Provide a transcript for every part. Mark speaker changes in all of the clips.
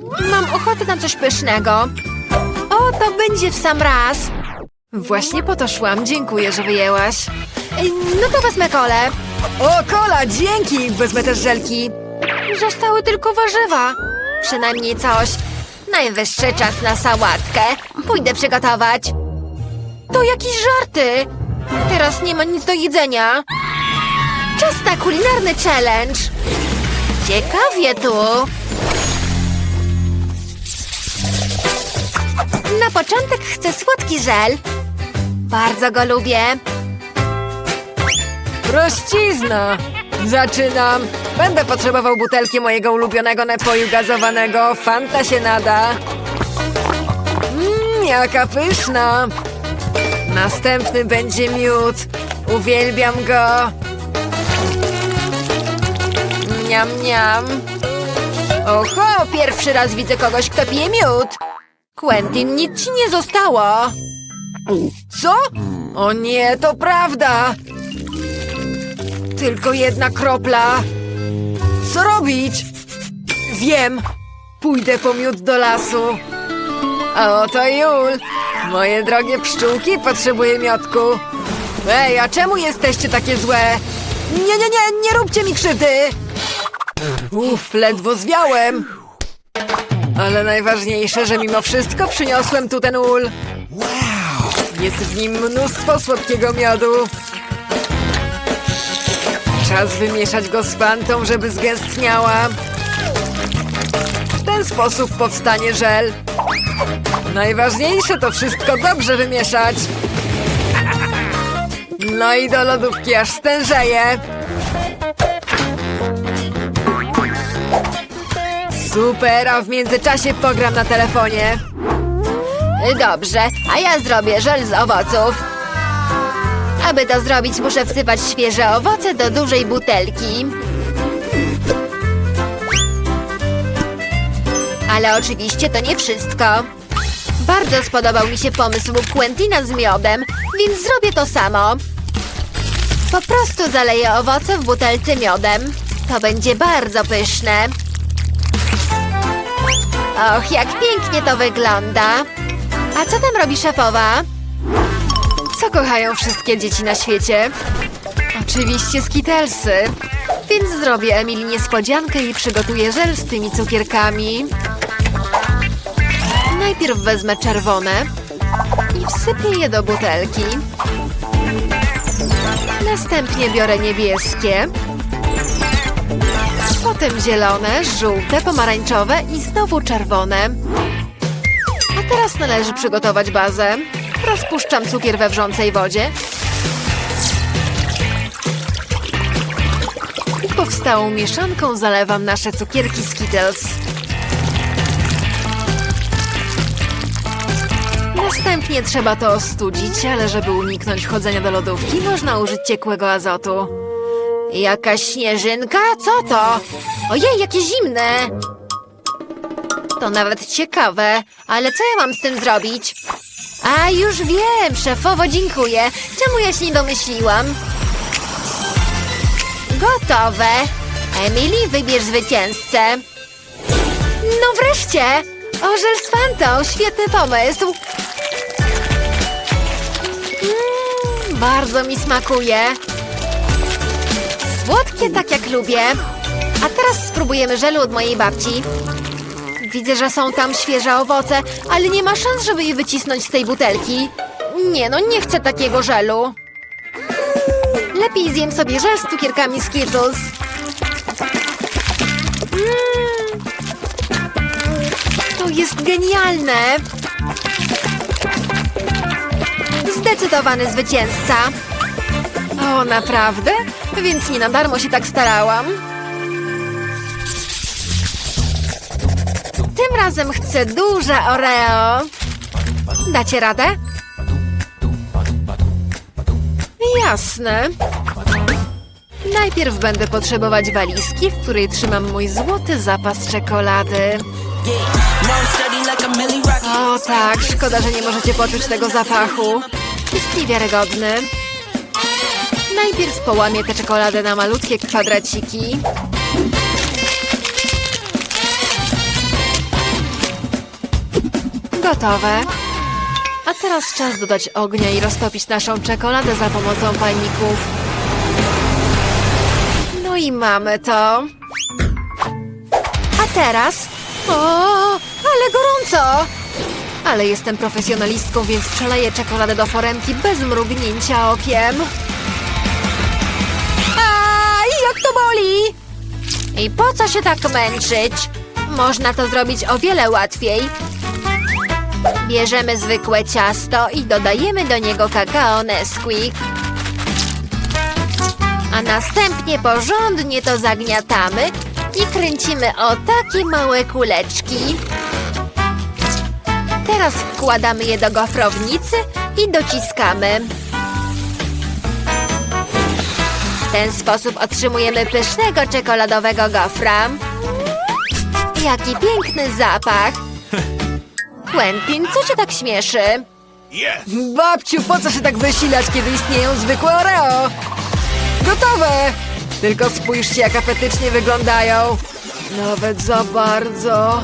Speaker 1: Mam ochotę na coś pysznego. O, to będzie w sam raz. Właśnie po to szłam. Dziękuję, że wyjęłaś. No to wezmę kolę. O, kola, dzięki! Wezmę też żelki. Zostały tylko warzywa. Przynajmniej coś. Najwyższy czas na sałatkę. Pójdę przygotować. To jakieś żarty. Teraz nie ma nic do jedzenia. Czas na kulinarny challenge. Ciekawie tu. Na początek chcę słodki żel. Bardzo go lubię. Prościzna! Zaczynam! Będę potrzebował butelki mojego ulubionego napoju gazowanego. Fanta się nada. Mmm, jaka pyszna! Następny będzie miód. Uwielbiam go. Niam, niam. Oho, pierwszy raz widzę kogoś, kto pije miód. Quentin, nic ci nie zostało. Co? O nie, to prawda. Tylko jedna kropla. Co robić? Wiem. Pójdę po miód do lasu. A oto Jul. Moje drogie pszczółki, potrzebuję miodku. Ej, a czemu jesteście takie złe? Nie, nie, nie, nie róbcie mi krzywdy. Uff, ledwo zwiałem. Ale najważniejsze, że mimo wszystko przyniosłem tu ten ul. Jest w nim mnóstwo słodkiego miodu. Czas wymieszać go z fantą, żeby zgęstniała. W ten sposób powstanie żel. Najważniejsze to wszystko dobrze wymieszać. No i do lodówki aż stężeje. Super, a w międzyczasie pogram na telefonie. Dobrze, a ja zrobię żel z owoców. Aby to zrobić, muszę wsypać świeże owoce do dużej butelki. Ale oczywiście to nie wszystko. Bardzo spodobał mi się pomysł Quentina z miodem, więc zrobię to samo. Po prostu zaleję owoce w butelce miodem. To będzie bardzo pyszne. Och, jak pięknie to wygląda. A co tam robi szefowa? Co kochają wszystkie dzieci na świecie? Oczywiście skitelsy. Więc zrobię Emily niespodziankę i przygotuję żel z tymi cukierkami. Najpierw wezmę czerwone i wsypię je do butelki. Następnie biorę niebieskie. Potem zielone, żółte, pomarańczowe i znowu czerwone. A teraz należy przygotować bazę. Rozpuszczam cukier we wrzącej wodzie. I powstałą mieszanką zalewam nasze cukierki Skittles. Następnie trzeba to ostudzić, ale żeby uniknąć chodzenia do lodówki, można użyć ciekłego azotu. Jakaś śnieżynka? Co to? Ojej, jakie zimne! To nawet ciekawe, ale co ja mam z tym zrobić? A, już wiem, szefowo, dziękuję. Czemu ja się nie domyśliłam? Gotowe. Emily, wybierz zwycięzcę. No wreszcie! Orzel z fantą, świetny pomysł. Mm, bardzo mi smakuje. Słodkie tak jak lubię. A teraz spróbujemy żelu od mojej babci. Widzę, że są tam świeże owoce, ale nie ma szans, żeby je wycisnąć z tej butelki. Nie no, nie chcę takiego żelu. Lepiej zjem sobie żel z cukierkami Skittles. Mm. To jest genialne. Zdecydowany zwycięzca. O, naprawdę? Więc nie na darmo się tak starałam. Tym razem chcę duże Oreo. Dacie radę? Jasne. Najpierw będę potrzebować walizki, w której trzymam mój złoty zapas czekolady. O tak, szkoda, że nie możecie poczuć tego zapachu. Jest niewiarygodny. Najpierw połamię tę czekoladę na malutkie kwadraciki. Gotowe. A teraz czas dodać ognia i roztopić naszą czekoladę za pomocą palników. No i mamy to. A teraz... O, ale gorąco! Ale jestem profesjonalistką, więc przeleję czekoladę do foremki bez mrugnięcia okiem. Boli! I po co się tak męczyć? Można to zrobić o wiele łatwiej. Bierzemy zwykłe ciasto i dodajemy do niego kakao Nesquik. A następnie porządnie to zagniatamy i kręcimy o takie małe kuleczki. Teraz wkładamy je do gofrownicy i dociskamy. W ten sposób otrzymujemy pysznego czekoladowego gofra. Jaki piękny zapach! Quentin, co cię tak śmieszy?
Speaker 2: Yes!
Speaker 3: Babciu, po co się tak wysilać, kiedy istnieją zwykłe Oreo? Gotowe! Tylko spójrzcie, jak apetycznie wyglądają. Nawet za bardzo.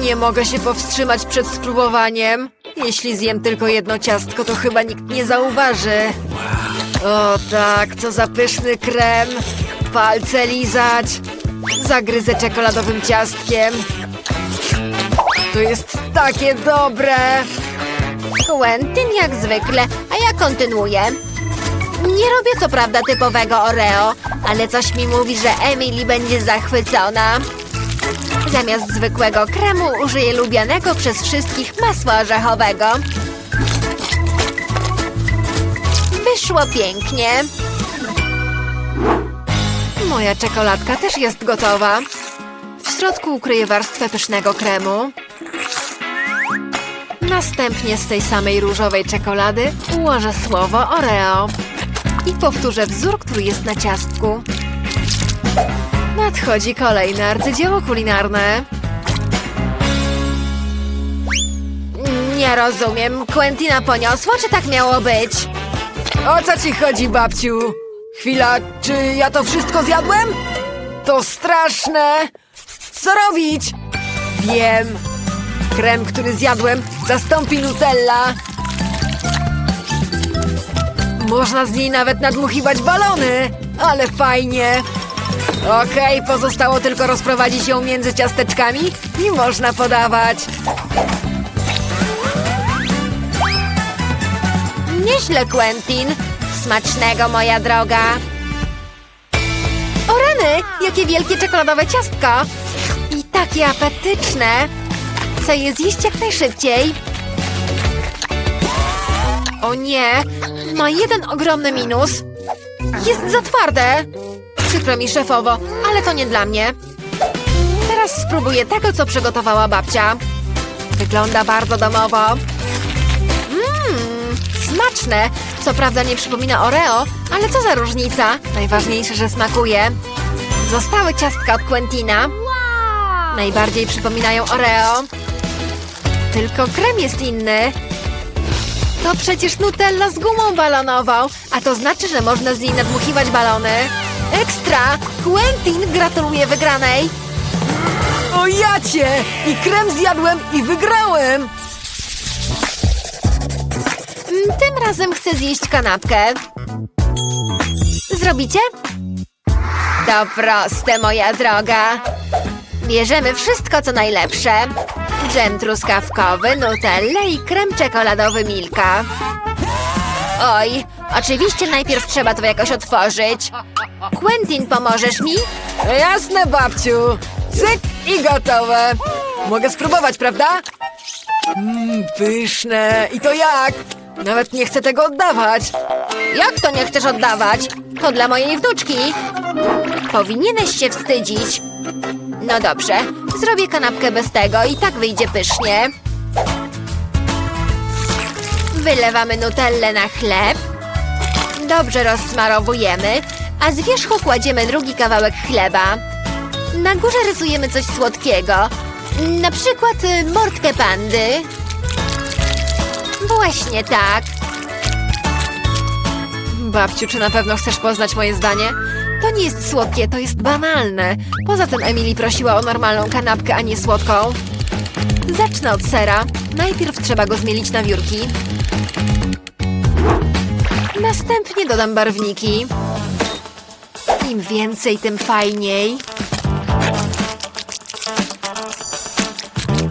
Speaker 3: Nie mogę się powstrzymać przed spróbowaniem. Jeśli zjem tylko jedno ciastko, to chyba nikt nie zauważy. O tak, co za pyszny krem. Palce lizać. Zagryzę czekoladowym ciastkiem. To jest takie dobre.
Speaker 1: Quentin jak zwykle, a ja kontynuuję. Nie robię co prawda typowego Oreo, ale coś mi mówi, że Emily będzie zachwycona. Zamiast zwykłego kremu użyję lubianego przez wszystkich masła orzechowego. Wyszło pięknie. Moja czekoladka też jest gotowa. W środku ukryję warstwę pysznego kremu. Następnie z tej samej różowej czekolady ułożę słowo Oreo i powtórzę wzór, który jest na ciastku. Nadchodzi kolejne arcydzieło kulinarne. Nie rozumiem. Quentina poniosło, czy tak miało być?
Speaker 3: O co ci chodzi, babciu? Chwila, czy ja to wszystko zjadłem? To straszne! Co robić? Wiem. Krem, który zjadłem, zastąpi Nutella. Można z niej nawet nadmuchiwać balony, ale fajnie. Okej, pozostało tylko rozprowadzić ją między ciasteczkami i można podawać.
Speaker 1: Nieźle, Quentin. Smacznego, moja droga. O rany, jakie wielkie czekoladowe ciastka. I takie apetyczne. Chcę je zjeść jak najszybciej. O nie, ma jeden ogromny minus. Jest za twarde. Przykro mi, szefowo, ale to nie dla mnie. Teraz spróbuję tego, co przygotowała babcia. Wygląda bardzo domowo. Smaczne. Co prawda nie przypomina Oreo, ale co za różnica. Najważniejsze, że smakuje. Zostały ciastka od Quentina. Najbardziej przypominają Oreo. Tylko krem jest inny. To przecież Nutella z gumą balonową, a to znaczy, że można z niej nadmuchiwać balony. Ekstra! Quentin gratuluje wygranej.
Speaker 3: O jacie! I krem zjadłem i wygrałem!
Speaker 1: Tym razem chcę zjeść kanapkę. Zrobicie? To proste, moja droga. Bierzemy wszystko, co najlepsze. Dżem truskawkowy, nutellę i krem czekoladowy Milka. Oj, oczywiście najpierw trzeba to jakoś otworzyć. Quentin, pomożesz mi?
Speaker 3: Jasne, babciu! Cyk i gotowe! Mogę spróbować, prawda? Mmm, pyszne! I to jak? Nawet nie chcę tego oddawać!
Speaker 1: Jak to nie chcesz oddawać? To dla mojej wnuczki. Powinieneś się wstydzić. No dobrze, zrobię kanapkę bez tego i tak wyjdzie pysznie. Wylewamy nutellę na chleb. Dobrze rozsmarowujemy, a z wierzchu kładziemy drugi kawałek chleba. Na górze rysujemy coś słodkiego. Na przykład y, mordkę pandy. Właśnie tak.
Speaker 3: Babciu, czy na pewno chcesz poznać moje zdanie?
Speaker 1: To nie jest słodkie, to jest banalne. Poza tym Emily prosiła o normalną kanapkę, a nie słodką. Zacznę od sera. Najpierw trzeba go zmielić na wiórki. Następnie dodam barwniki. Im więcej, tym fajniej.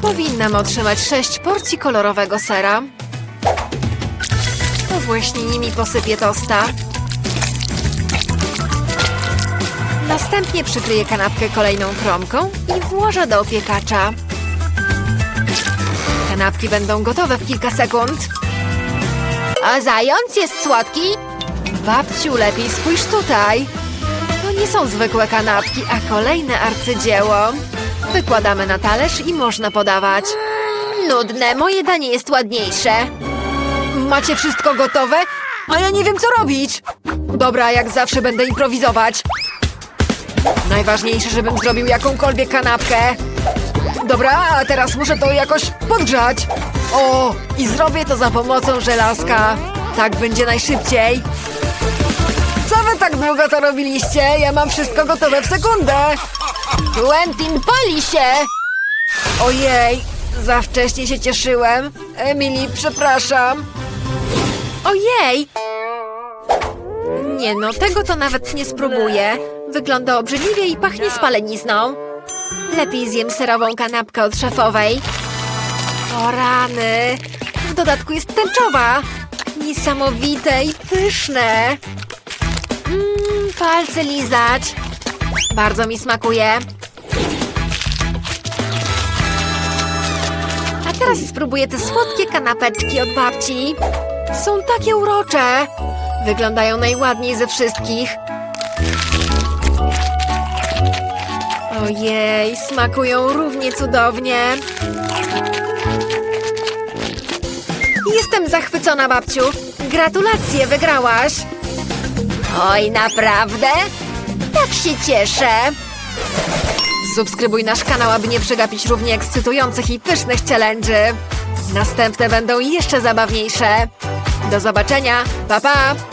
Speaker 1: Powinnam otrzymać sześć porcji kolorowego sera. Właśnie nimi posypię tosta. Następnie przykryję kanapkę kolejną kromką i włożę do opiekacza. Kanapki będą gotowe w kilka sekund. A zając jest słodki? Babciu, lepiej spójrz tutaj. To nie są zwykłe kanapki, a kolejne arcydzieło. Wykładamy na talerz i można podawać. Nudne, moje danie jest ładniejsze.
Speaker 3: Macie wszystko gotowe? A ja nie wiem, co robić. Dobra, jak zawsze będę improwizować. Najważniejsze, żebym zrobił jakąkolwiek kanapkę. Dobra, a teraz muszę to jakoś podgrzać. O, i zrobię to za pomocą żelazka. Tak będzie najszybciej. Co wy tak długo to robiliście? Ja mam wszystko gotowe w sekundę.
Speaker 1: Quentin, pali się!
Speaker 3: Ojej, za wcześnie się cieszyłem. Emily, przepraszam.
Speaker 1: Ojej! Nie no, tego to nawet nie spróbuję. Wygląda obrzydliwie i pachnie spalenizną. Lepiej zjem serową kanapkę od szefowej. O rany! W dodatku jest tęczowa. Niesamowite i pyszne. Mmm, palce lizać. Bardzo mi smakuje. Teraz spróbuję te słodkie kanapeczki od babci. Są takie urocze. Wyglądają najładniej ze wszystkich. Ojej, smakują równie cudownie. Jestem zachwycona, babciu. Gratulacje, wygrałaś. Oj, naprawdę? Tak się cieszę.
Speaker 3: Subskrybuj nasz kanał, aby nie przegapić równie ekscytujących i pysznych challenge'y. Następne będą jeszcze zabawniejsze. Do zobaczenia. Pa, pa!